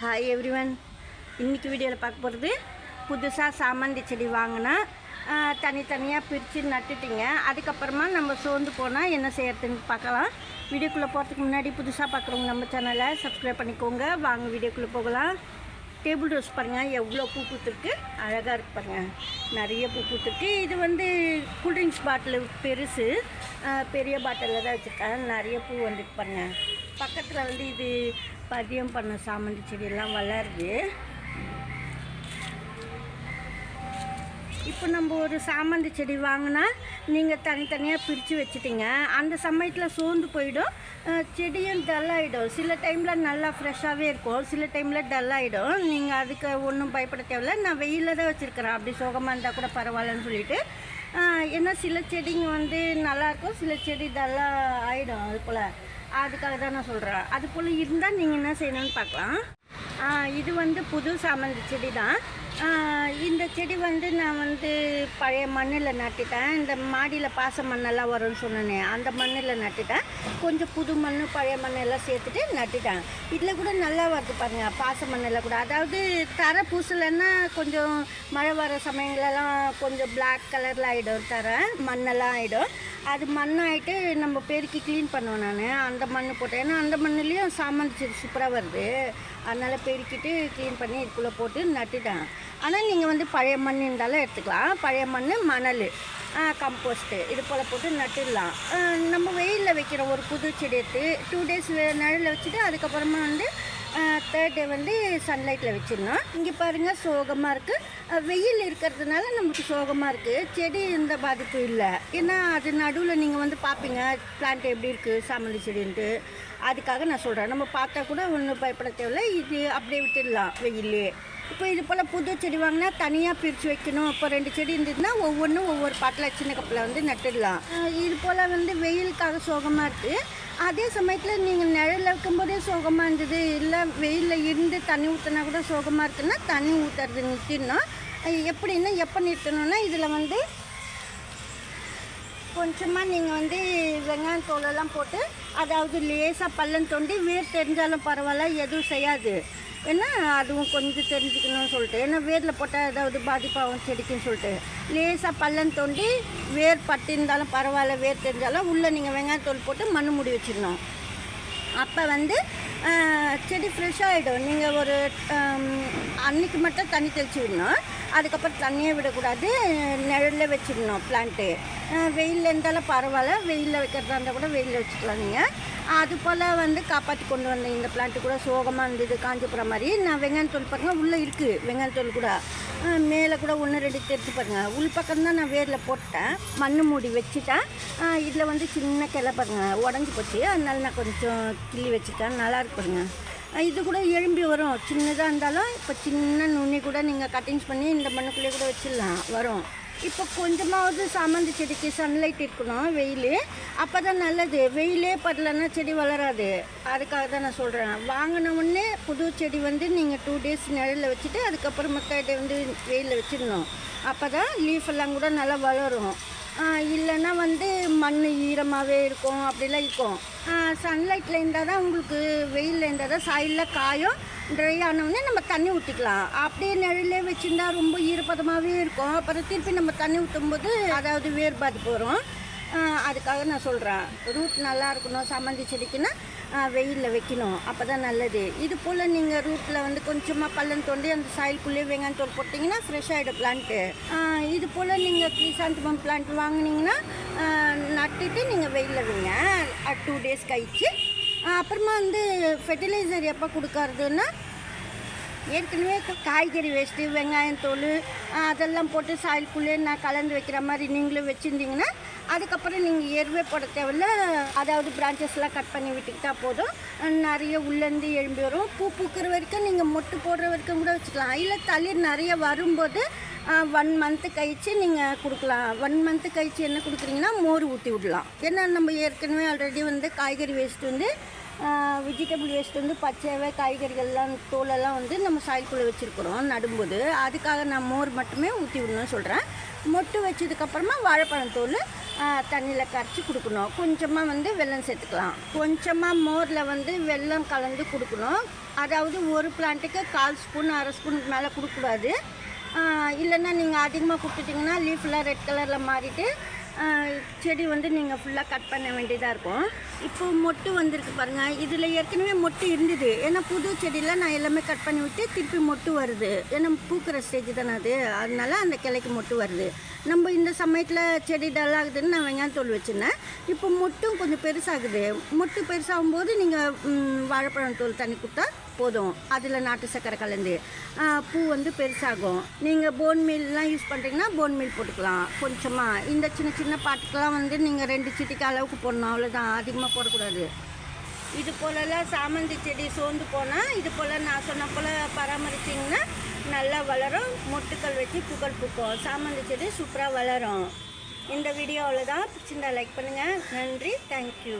Hi every one இன்னைக்கு வீடியோவில் பார்க்க போகிறது புதுசாக சாமந்தி செடி வாங்கினா தனித்தனியாக பிரித்து நட்டுட்டிங்க. அதுக்கப்புறமா நம்ம சோர்ந்து போனால் என்ன செய்யறதுன்னு பார்க்கலாம். வீடியோக்குள்ளே போகிறதுக்கு முன்னாடி புதுசாக பார்க்குறவங்க நம்ம சேனலை சப்ஸ்கிரைப் பண்ணிக்கோங்க. வாங்க வீடியோக்குள்ளே போகலாம். டேபிள் ரோஸ் பாருங்கள் எவ்வளோ பூ பூத்துருக்கு. அழகாக இருக்கு பாருங்கள் நிறைய பூ பூத்துருக்கு. இது வந்து கூல்ட்ரிங்க்ஸ் பாட்டில் பெருசு. பெரிய பாட்டிலில் தான் வச்சுருக்கேன் நிறைய பூ வந்துருக்கு பாருங்கள் பக்கத்தில் வந்து இது பதியம் பண்ண சாமந்தி செடியெல்லாம் வளருது. இப்போ நம்ம ஒரு சாமந்தி செடி வாங்கினா நீங்கள் தனித்தனியாக பிரித்து வச்சுட்டீங்க. அந்த சமயத்தில் சோர்ந்து போயிடும். செடியும் டல் ஆகிடும் சில டைமில் நல்லா ஃப்ரெஷ்ஷாகவே இருக்கும். சில டைமில் டல் ஆகிடும் நீங்கள் அதுக்கு ஒன்றும் பயப்பட தேவையில்ல. நான் வெயிலில் தான் வச்சுருக்கிறேன். அப்படி சோகமாக இருந்தால் கூட பரவாயில்லன்னு சொல்லிட்டு. ஏன்னா சில செடிங்க வந்து நல்லாயிருக்கும் சில செடி டல்லாக ஆகிடும் அது போல். அதுக்காக தான் நான் சொல்கிறேன் அது போல் இருந்தால் நீங்கள் என்ன செய்யணும்னு பார்க்கலாம். இது வந்து புது சாமந்தி செடி தான். இந்த செடி வந்து நான் வந்து பழைய மண்ணில் நட்டுட்டேன். இந்த மாடியில் பாச மண்ணெல்லாம் வரும்னு சொன்னேனே அந்த மண்ணில் நட்டுட்டேன். கொஞ்சம் புது மண் பழைய மண்ணெல்லாம் சேர்த்துட்டு நட்டுட்டேன். இதில் கூட நல்லா வருது பாருங்கள் பாச மண்ணில் கூட. அதாவது தர பூசலைன்னா கொஞ்சம் மழை வர சமயங்களெல்லாம் கொஞ்சம் பிளாக் கலரில் ஆகிடும் தர மண்ணெல்லாம் ஆகிடும் அது மண்ணாயிட்டு நம்ம பெருக்கி க்ளீன் பண்ணுவேன் நான். அந்த மண் போட்டேன். ஏன்னா அந்த மண்ணுலேயும் சாமந்தி செடி சூப்பராக வருது. அதனால் பெருக்கிட்டு க்ளீன் பண்ணி இதுக்குள்ளே போட்டு நட்டுட்டேன். ஆனால் நீங்கள் வந்து பழைய மண் இருந்தாலும் எடுத்துக்கலாம். பழைய மண் மணல் கம்போஸ்ட்டு இது போல் போட்டு நட்டுடலாம். நம்ம வெயிலில் வைக்கிற ஒரு புது செடி எடுத்து டூ டேஸ் நிழலில் வச்சுட்டு அதுக்கப்புறமா வந்து தேர்ட் டே வந்து சன்லைட்டில் வச்சிடணும் இங்கே பாருங்கள் சோகமாக இருக்குது வெயில் இருக்கிறதுனால நமக்கு சோகமாக இருக்குது செடி எந்த பாதிப்பும் இல்லை. ஏன்னா அது நடுவில் நீங்கள் வந்து பார்ப்பீங்க பிளான்ட் எப்படி இருக்குது சாமந்தி செடின்ட்டு. அதுக்காக நான் சொல்கிறேன் நம்ம பார்த்தா கூட ஒன்றும் பயப்பட தேவையில்ல இது அப்படியே விட்டுடலாம் வெயிலே. இப்போ இது போல் புது செடி வாங்கினா தனியாக பிரித்து வைக்கணும். இப்போ ரெண்டு செடி இருந்ததுன்னா ஒவ்வொன்றும் ஒவ்வொரு பாட்டில் சின்ன கப்பில் வந்து நட்டுடலாம். இது போல் வந்து வெயிலுக்காக சோகமாக இருக்குது அதே சமயத்தில் நீங்கள் நிழலில் வைக்கும்போதே சோகமாக இருந்தது இல்லை வெயிலில் இருந்து தண்ணி ஊற்றினா கூட சோகமாக இருக்குன்னா தண்ணி ஊற்றுறது நிறுத்திடணும். எப்படின்னா எப்போ நிறுத்தணும்னா இதில் வந்து கொஞ்சமாக நீங்கள் வந்து வெங்காயம் தோலெல்லாம் போட்டு அதாவது லேசாக பள்ளம் தோண்டி வேர் தெரிஞ்சாலும் பரவாயில்ல எதுவும் செய்யாது. ஏன்னா அதுவும் கொஞ்சம் தெரிஞ்சுக்கணும்னு சொல்லிட்டு. ஏன்னா வேரில் போட்டால் ஏதாவது பாதிப்பாகும் செடிக்குன்னு சொல்லிட்டு. லேசாக பள்ளம் தோண்டி வேர் பட்டு இருந்தாலும் பரவாயில்ல வேர் தெரிஞ்சாலும் உள்ளே நீங்கள் வெங்காயத்தோல் போட்டு மண் மூடி வச்சிடணும். அப்போ வந்து செடி ஃப்ரெஷ் ஆகிடும் நீங்கள் ஒரு ஆம், அன்னைக்கு மட்டும் தண்ணி தெளிச்சு விடணும். அதுக்கப்புறம் தண்ணியை விடக்கூடாது நிழலில் வச்சிடணும் பிளான்ட்டு வெயிலில் இருந்தாலும் பரவாயில்ல வெயிலில் வைக்கிறதா இருந்தால் கூட வெயிலில் வச்சுக்கலாம் நீங்கள் அது போல் வந்து காப்பாற்றி கொண்டு வந்தேன் இந்த பிளான்ட்டு கூட சோகமாக இருந்தது காஞ்சிபுரம் மாதிரி. நான் வெங்காயம் தோல் பாருங்கள் உள்ளே இருக்குது வெங்காயம் தோல் கூட. மேலே கூட ஒன்று ரெண்டு தெரிஞ்சு பாருங்கள் உள் பக்கம் தான் நான் வேரில் போட்டேன் மண் மூடி வச்சுட்டேன். இதில் வந்து சின்ன கிளை பாருங்கள் உடஞ்சி போச்சு. அதனால நான் கொஞ்சம் கிள்ளி வச்சுட்டேன். நல்லா இருக்கு பாருங்க. இது கூட எழும்பி வரும். சின்னதாக இருந்தாலும் இப்போ சின்ன நுனி கூட நீங்கள் கட்டிங்ஸ் பண்ணி இந்த மண்ணுக்குள்ளேயே கூட வச்சிடலாம். வரும். இப்போ கொஞ்சமாவது சாமந்தி செடிக்கு சன்லைட் இருக்கணும் வெயில். அப்போ தான் நல்லது. வெயிலே படலன்னா செடி வளராது. அதுக்காக தான் நான் சொல்கிறேன் வாங்கின உடனே புது செடி வந்து நீங்கள் டூ டேஸ் நிழலில் வச்சுட்டு அதுக்கப்புறம் மற்ற வந்து வெயிலில் வச்சிடணும். அப்போ தான் லீஃப் எல்லாம் கூட நல்லா வளரும். இல்லைன்னா வந்து மண் ஈரமாகவே இருக்கும் அப்படிலாம் இருக்கும். சன்லைட்டில் இருந்தால் தான் உங்களுக்கு வெயிலில் இருந்தால் தான் சாயிலில் காயும் ட்ரை ஆனவுடனே நம்ம தண்ணி ஊற்றிக்கலாம் அப்படியே நிழலே வச்சுருந்தா ரொம்ப ஈரப்பதமாகவே இருக்கும். அப்புறம் திருப்பி நம்ம தண்ணி ஊற்றும் போது அதாவது வேர் பாதிப்பு வரும் அதுக்காக நான் சொல்கிறேன் ரூட் நல்லா இருக்கணும் சம்மந்தி செடிக்குன்னா வெயிலில் வைக்கணும். அப்போ தான் நல்லது. இது போல் நீங்கள் ரூட்டில் வந்து கொஞ்சமாக பள்ளம் தோண்டி அந்த சாயில்குள்ளேயே வெங்காயம் தோல் போட்டிங்கன்னா ஃப்ரெஷ் ஆகிடும் பிளான்ட்டு இது போல் நீங்கள் கிரிசாந்தமம் பிளான்ட் வாங்கினீங்கன்னா நட்டுட்டு நீங்கள் வெயிலில் வைங்க டூ டேஸ் கழிச்சு. அப்புறமா வந்து ஃபெர்டிலைசர் எப்போ கொடுக்கறதுன்னா ஏற்கனவே காய்கறி வேஸ்ட்டு வெங்காயம் தோல் அதெல்லாம் போட்டு சாயிலுக்குள்ளே நான் கலந்து வைக்கிற மாதிரி நீங்களும் வச்சுருந்தீங்கன்னா அதுக்கப்புறம் நீங்கள் எருவே போட தேவையில்ல அதாவது பிரான்ச்சஸ்லாம் கட் பண்ணி விட்டுக்கிட்டா போதும். நிறைய உள்ளேருந்து எழும்பி வரும். பூ பூக்கிற வரைக்கும் நீங்கள் மொட்டு போடுற வரைக்கும் கூட வச்சுக்கலாம். இல்லை தளிர் நிறைய வரும்போது ஒன் மந்த்து கழித்து நீங்கள் கொடுக்கலாம். ஒன் மந்த்து கழித்து என்ன கொடுக்குறீங்கன்னா மோர் ஊற்றி விடலாம். ஏன்னா நம்ம ஏற்கனவே ஆல்ரெடி வந்து காய்கறி வேஸ்ட் வந்து வெஜிடபிள் வேஸ்ட் வந்து பச்சையாகவே காய்கறிகள்லாம் தோலெல்லாம் வந்து நம்ம சாயல்குள்ளே வச்சுருக்குறோம் நடும்போது. அதுக்காக நான் மோர் மட்டுமே ஊற்றி விடணும்னு சொல்கிறேன் மொட்டு வச்சதுக்கப்புறமா வாழைப்பழம் தோல் தண்ணியில் கரைச்சி கொடுக்கணும். கொஞ்சமாக வந்து வெல்லம் சேர்த்துக்கலாம். கொஞ்சமாக மோரில் வந்து வெல்லம் கலந்து கொடுக்கணும். அதாவது ஒரு பிளான்ட்டுக்கு கால் ஸ்பூன் அரை ஸ்பூனுக்கு மேலே கொடுக்கக்கூடாது. இல்லைன்னா நீங்கள் அதிகமாக கொடுத்துட்டிங்கன்னா லீஃப்லாம் ரெட் கலரில் மாறிட்டு செடி வந்து நீங்கள் ஃபுல்லாக கட் பண்ண வேண்டியதாக இருக்கும். இப்போ மொட்டு வந்திருக்கு பாருங்கள் இதில் ஏற்கனவே மொட்டு இருந்தது. ஏன்னா புது செடியில் நான் எல்லாமே கட் பண்ணி விட்டு திருப்பி மொட்டு வருது. ஏன்னா பூக்கிற ஸ்டேஜ் தானே அது. அதனால அந்த கிளைக்கு மொட்டு வருது. நம்ம இந்த சமயத்தில் செடி டல் ஆகுதுன்னு நான் வெங்காயம் தோல் வச்சுருந்தேன். இப்போ மொட்டும் கொஞ்சம் பெருசாகுது. மொட்டு பெருசாகும் போது நீங்கள் வாழைப்பழம் தோல் தண்ணி கொடுத்தா போதும். அதில் நாட்டு சக்கரை கலந்து. பூ வந்து பெருசாகும். நீங்கள் போன் மீல்லாம் யூஸ் பண்ணுறீங்கன்னா போன் மீல் போட்டுக்கலாம். கொஞ்சமாக இந்த சின்ன சின்ன பாட்டுக்கெலாம் வந்து நீங்கள் ரெண்டு சிட்டிக்கு அளவுக்கு போடணும். அவ்வளோதான் அதிகமாக போடக்கூடாது. இது போலலாம் சாமந்தி செடி சோர்ந்து போனால் இது போல் நான் சொன்ன போல் பராமரிச்சிங்கன்னா நல்லா வளரும். மொட்டுக்கள் வச்சு புகழ் பூக்கும். சாமந்தி செடி சூப்பராக வளரும். இந்த வீடியோவில் தான் பிடிச்சிருந்தா லைக் பண்ணுங்கள் நன்றி. தேங்க்யூ